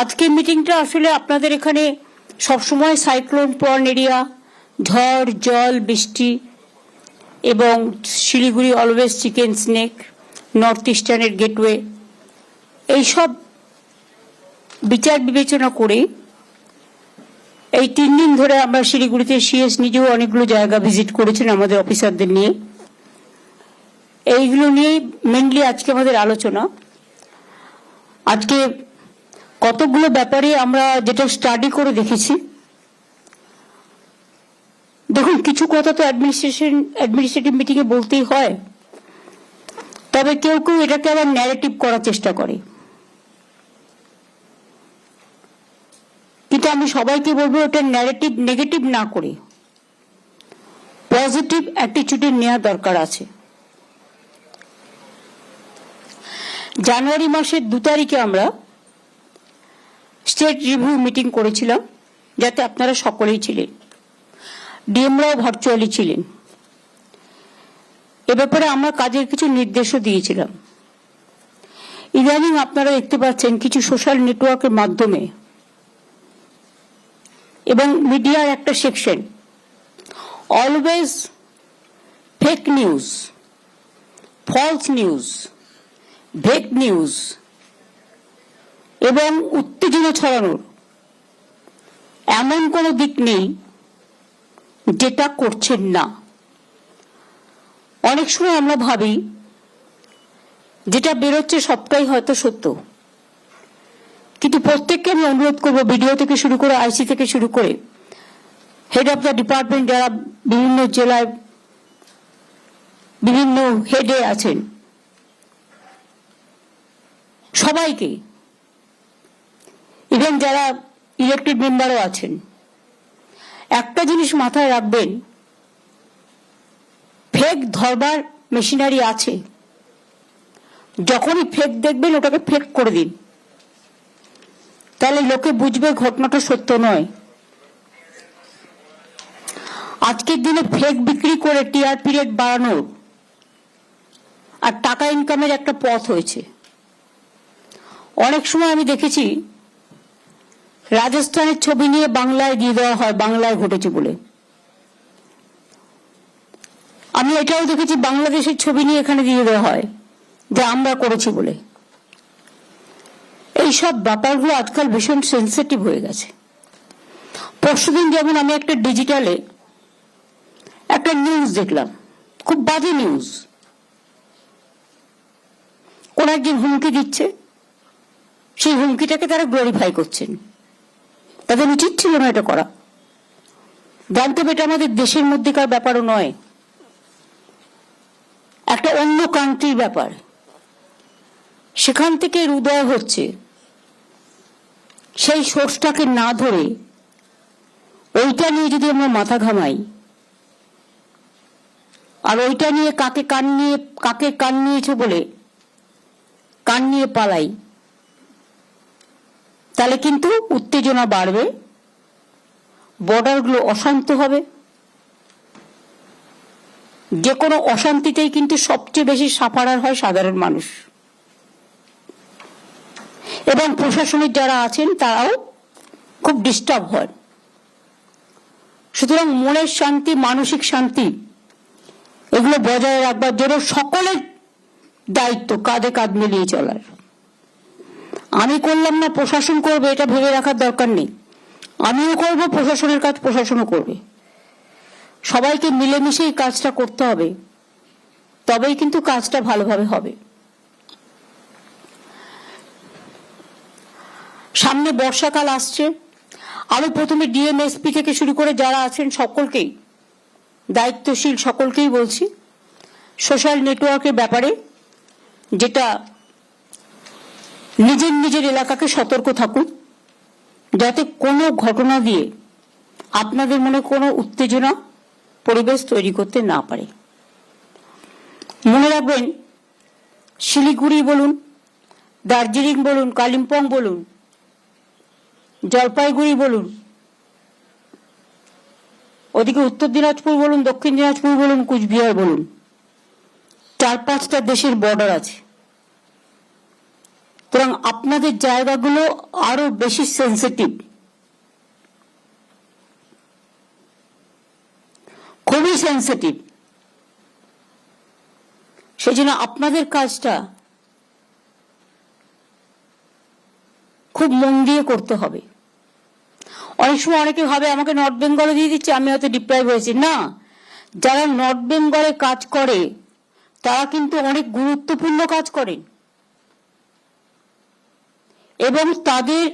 আজকের মিটিংটা আসলে আপনাদের এখানে সবসময় সাইক্লোন প্রন এরিয়া ঝড়, জল, বৃষ্টি এবং Siliguri always chicken neck, north ইস্টার্নের gateway, এইসব বিচার বিবেচনা করে এই তিন দিন ধরে আমরা শিলিগুড়িতে সিএস নিজেও অনেকগুলো জায়গা ভিজিট করেছেন আমাদের অফিসারদের নিয়ে। এইগুলো নিয়েই মেনলি আজকে আমাদের আলোচনা। আজকে কতগুলো ব্যাপারে আমরা যেটা স্টাডি করে দেখেছি। দেখুন, কিছু কথা তো অ্যাডমিনিস্ট্রেশন অ্যাডমিনিস্ট্রেটিভ মিটিংয়ে বলতেই হয়। তবে কেউ কেউ এটাকে আবার ন্যারেটিভ করার চেষ্টা করে। কিন্তু আমি সবাইকে বলব এটা ন্যারেটিভ নেগেটিভ না করে। পজিটিভ অ্যাটিচিউডে নেওয়া দরকার আছে। জানুয়ারি মাসের দু তারিখে আমরা স্টেট রিভিউ মিটিং করেছিলাম, যাতে আপনারা সকলেই ছিলেন। ডিএমরাও ভার্চুয়ালি ছিলেন। এ ব্যাপারে আমরা কাজের কিছু নির্দেশও দিয়েছিলাম। ইদানিং আপনারা দেখতে পাচ্ছেন কিছু সোশ্যাল নেটওয়ার্কের মাধ্যমে এবং মিডিয়ার একটা section always fake news false news fake news এবং উত্তেজনা ছড়ানোর। এমন কোনো দিক নেই যেটা করছেন না। অনেক সময় আমরা ভাবি, যেটা বেরোচ্ছে সবটাই হয়তো সত্য। কিন্তু প্রত্যেককে আমি অনুরোধ করব ভিডিও থেকে শুরু করে, আইসি থেকে শুরু করে হেড অফ দ্য ডিপার্টমেন্ট যারা বিভিন্ন জেলায় বিভিন্ন হেডে আছেন, সবাইকে ইভেন যারা ইলেক্টেড মেম্বারও আছেন। একটা জিনিস মাথায় রাখবেন ফেক ধরবার মেশিনারি আছে। যখনই ফেক দেখবেন, ওটাকে ফেক করে দিন। তাহলে লোকে বুঝবে ঘটনাটা সত্য নয়। আজকের দিনে ফেক বিক্রি করে টিআরপি রেট বাড়ানোর আর টাকা ইনকামের একটা পথ হয়েছে। অনেক সময় আমি দেখেছি রাজস্থানের ছবি নিয়ে বাংলায় দিয়ে দেওয়া হয়, বাংলায় ঘটেছে বলে। আমি এটাও দেখেছি, বাংলাদেশের ছবি নিয়ে এখানে দিয়ে দেওয়া হয়, যে আমরা করেছি বলে। এইসব ব্যাপারগুলো আজকাল ভীষণ সেন্সিটিভ হয়ে গেছে। পরশুদিন যেমন আমি একটা ডিজিটালে একটা নিউজ দেখলাম, খুব বাজে নিউজ কোন একজন হুমকি দিচ্ছে, সেই হুমকিটাকে তারা গ্লোরিফাই করছেন। তাদের উচিত ছিল না এটা করা। জানতে হবে এটা আমাদের দেশের মধ্যেকার ব্যাপারও নয়। একটা অন্য কান্ট্রির ব্যাপার। সেখান থেকে উদয় হচ্ছে। সেই সোর্সটাকে না ধরে ওইটা নিয়ে যদি আমরা মাথা ঘামাই, আর ওইটা নিয়ে কাকে কান নিয়ে, কাকে কান নিয়েছে বলে, কান নিয়ে পালাই তাহলে কিন্তু উত্তেজনা বাড়বে বর্ডারগুলো অশান্ত হবে। যে কোনো অশান্তিতেই কিন্তু সবচেয়ে বেশি সাফারার হয় সাধারণ মানুষ। এবং প্রশাসনের যারা আছেন, তারাও খুব ডিস্টার্ব হয়। সুতরাং মনের শান্তি, মানসিক শান্তি, এগুলো বজায় রাখবার জন্য সকলের দায়িত্ব কাঁধে কাঁধ মিলিয়ে চলার। আমি করলাম না, প্রশাসন করবে, এটা ভেবে রাখার দরকার নেই। আমিও করব, প্রশাসনের কাজ প্রশাসনও করবে। সবাইকে মিলেমিশেই কাজটা করতে হবে। তবেই কিন্তু কাজটা ভালোভাবে হবে। সামনে বর্ষাকাল আসছে। আমি প্রথমে ডিএমএসপি থেকে শুরু করে যারা আছেন সকলকেই, দায়িত্বশীল সকলকেই বলছি, সোশ্যাল নেটওয়ার্কের ব্যাপারে, যেটা নিজের নিজের এলাকাকে সতর্ক থাকুন। যাতে কোনো ঘটনা দিয়ে আপনাদের মনে কোনো উত্তেজনা পরিবেশ তৈরি করতে না পারে। মনে রাখবেন, শিলিগুড়ি বলুন, দার্জিলিং বলুন, কালিম্পং বলুন, জলপাইগুড়ি বলুন, ওদিকে উত্তর দিনাজপুর বলুন, দক্ষিণ দিনাজপুর বলুন, কুচবিহার বলুন, চার পাঁচটা দেশের বর্ডার আছে। সুতরাং আপনাদের জায়গাগুলো আরও বেশি সেন্সিটিভ খুবই সেন্সিটিভ সেই জন্য আপনাদের কাজটা খুব মন দিয়ে করতে হবে। অনেক সময় অনেকে ভাবে, আমাকে নর্থ বেঙ্গলে দিয়ে দিচ্ছে, আমি হয়তো ডিপ্রাইভ হয়েছি। না, যারা নর্থ বেঙ্গলে কাজ করে, তারা কিন্তু অনেক গুরুত্বপূর্ণ কাজ করেন। এবং তাদের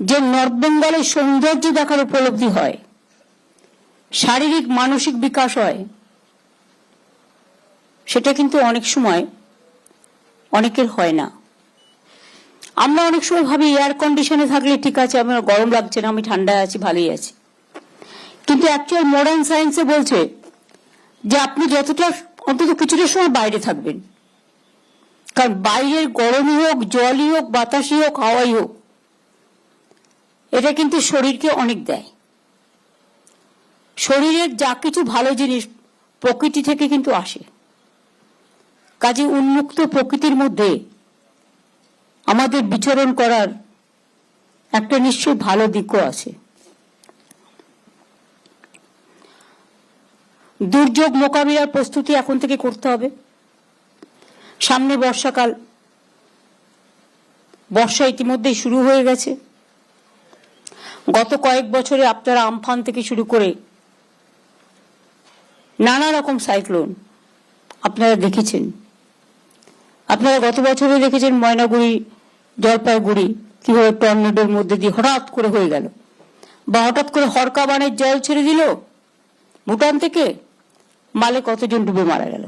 যে নর্থ বেঙ্গলের সৌন্দর্য দেখার উপলব্ধি হয়, শারীরিক, মানসিক বিকাশ হয়, সেটা কিন্তু অনেক সময় অনেকের হয় না। আমরা অনেক সময় ভাবি এয়ার কন্ডিশনে থাকলে ঠিক আছে, আমার গরম লাগছে না, আমি ঠান্ডায় আছি, ভালোই আছি। কিন্তু অ্যাকচুয়াল মডার্ন সায়েন্সে বলছে যে আপনি যতটা, অন্তত কিছুটা সময় বাইরে থাকবেন। কারণ বাইরের গরমই হোক, জলই হোক, বাতাসই হোক, হাওয়াই হোক, এটা কিন্তু শরীরকে অনেক দেয়। শরীরের যা কিছু ভালো জিনিস প্রকৃতি থেকে কিন্তু আসে। কাজে উন্মুক্ত প্রকৃতির মধ্যে আমাদের বিচরণ করার একটা নিশ্চয়ই ভালো দিকও আছে। দুর্যোগ মোকাবিলার প্রস্তুতি এখন থেকে করতে হবে। সামনে বর্ষাকাল। বর্ষা ইতিমধ্যেই শুরু হয়ে গেছে। গত কয়েক বছরে আপনারা আমফান থেকে শুরু করে নানা রকম সাইক্লোন আপনারা দেখেছেন। আপনারা গত বছরে দেখেছেন ময়নাগুড়ি, জলপাইগুড়ি কীভাবে টর্নেডোর মধ্যে দিয়ে হঠাৎ করে হয়ে গেল। বা হঠাৎ করে হরকা বানের জল ছেড়ে দিল ভুটান থেকে, মালে কতজন ডুবে মারা গেল?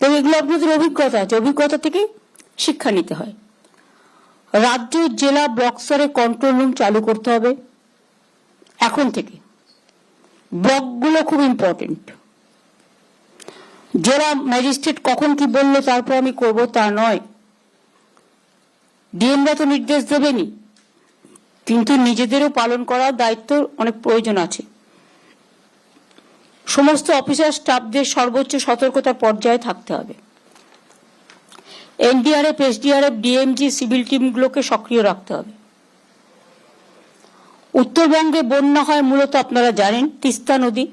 তো এগুলো আপনাদের অভিজ্ঞতা আছে। অভিজ্ঞতা থেকে শিক্ষা নিতে হয়। রাজ্য, জেলা ব্লক স্তরে কন্ট্রোল রুম চালু করতে হবে। এখন থেকে। ব্লকগুলো খুব ইম্পর্টেন্ট জেলা ম্যাজিস্ট্রেট কখন কি বলল তারপর আমি করব তা নয়। ডিএমরা তো নির্দেশ দেবেনি কিন্তু নিজেদেরও পালন করার দায়িত্ব অনেক প্রয়োজন আছে। সমস্ত অফিসার স্টাফদের সর্বোচ্চ সতর্কতা পর্যায়ে থাকতে হবে। এনডিআরএফ, এসডিআরএফ, ডিএমজি, সিভিল টিমগুলোকে সক্রিয় রাখতে হবে। উত্তরবঙ্গে বন্যা হয় মূলত আপনারা জানেন, তিস্তা নদী,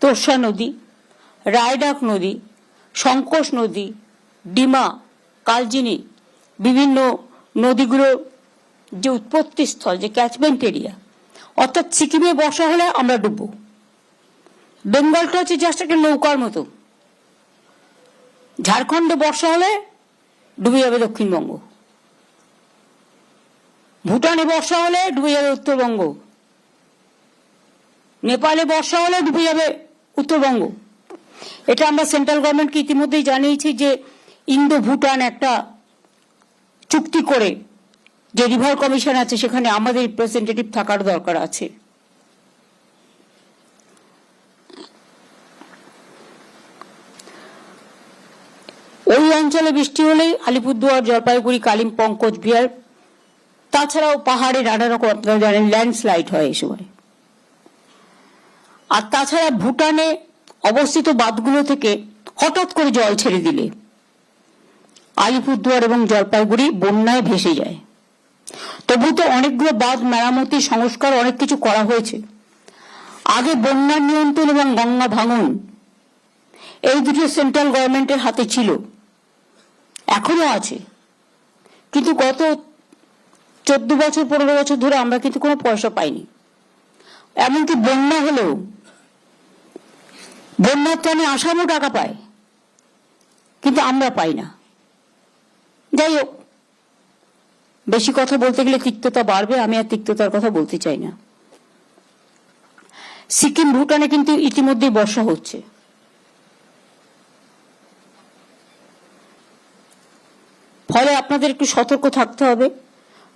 তোরসা নদী, রায়ডাক নদী সংকোষ নদী, ডিমা, কালজিনি, বিভিন্ন নদীগুলোর যে উৎপত্তি স্থল যে ক্যাচমেন্ট এরিয়া অর্থাৎ সিকিমে বর্ষা হলে আমরা ডুববো। বেঙ্গলটা হচ্ছে জাস্ট একটা নৌকার মতো। ঝাড়খণ্ডে বর্ষা হলে ডুবে যাবে দক্ষিণবঙ্গ। ভুটানে বর্ষা হলে ডুবে যাবে উত্তরবঙ্গ। নেপালে বর্ষা হলে ডুবে যাবে উত্তরবঙ্গ। এটা আমরা সেন্ট্রাল গভর্নমেন্টকে ইতিমধ্যেই জানিয়েছি যে ইন্দো ভুটান একটা চুক্তি করে যে রিভার কমিশন আছে, সেখানে আমাদের রিপ্রেজেন্টেটিভ থাকার দরকার আছে। ওই অঞ্চলে বৃষ্টি হলেই আলিপুরদুয়ার, জলপাইগুড়ি কালিম্পং কোচবিহার তাছাড়াও পাহাড়ে নানা রকম, আপনারা জানেন, ল্যান্ডস্লাইড হয় এই সময়। আর তাছাড়া ভুটানে অবস্থিত বাঁধগুলো থেকে হঠাৎ করে জল ছেড়ে দিলে আলিপুরদুয়ার এবং জলপাইগুড়ি বন্যায় ভেসে যায়। তবু তো অনেকগুলো বাঁধ মেরামতি, সংস্কার অনেক কিছু করা হয়েছে। আগে বন্যা নিয়ন্ত্রণ এবং গঙ্গা ভাঙন এই দুটো সেন্ট্রাল গভর্নমেন্টের হাতে ছিল। এখনও আছে। কিন্তু গত চোদ্দ বছর, পনেরো বছর ধরে আমরা কিন্তু কোনো পয়সা পাইনি। এমনকি বন্যা হলেও, বন্যার টানে আসামও টাকা পায়, কিন্তু আমরা পাই না। যাই হোক, বেশি কথা বলতে গেলে তিক্ততা বাড়বে, আমি আর তিক্ততার কথা বলতে চাই না। সিকিম, ভুটানে কিন্তু ইতিমধ্যেই বর্ষা হচ্ছে। ফলে আপনাদের একটু সতর্ক থাকতে হবে।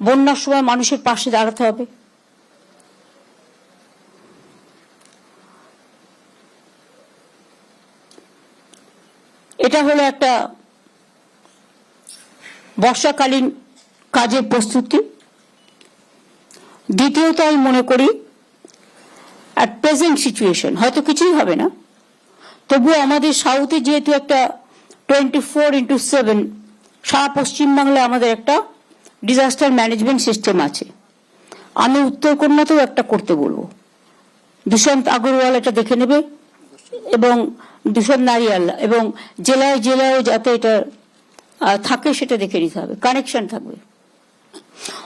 বন্যার সময় মানুষের পাশে দাঁড়াতে হবে। এটা হলো একটা বর্ষাকালীন কাজের প্রস্তুতি। দ্বিতীয়ত আমি মনে করি অ্যাট প্রেজেন্ট সিচুয়েশন হয়তো কিছুই হবে না। তবুও আমাদের সাউথে যেহেতু একটা টোয়েন্টি ফোর ইন্টু সেভেন সারা পশ্চিমবাংলায় আমাদের একটা ডিজাস্টার ম্যানেজমেন্ট সিস্টেম আছে। আমি উত্তর কন্যাতেও একটা করতে বলব। দুষ্যন্ত আগরওয়াল এটা দেখে নেবে এবং দুষ্যন্ত নারিয়াল এবং জেলায় জেলায় যাতে এটা থাকে সেটা দেখে নিতে হবে। কানেকশন থাকবে।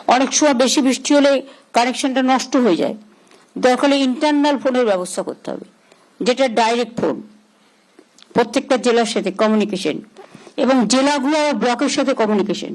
অনেক সময় বেশি বৃষ্টি হলে কানেকশনটা নষ্ট হয়ে যায়। দরকার ইন্টারনাল ফোনের ব্যবস্থা করতে হবে। যেটা ডাইরেক্ট ফোন প্রত্যেকটা জেলার সাথে কমিউনিকেশন এবং জেলাগুলো ব্লকের সাথে কমিউনিকেশন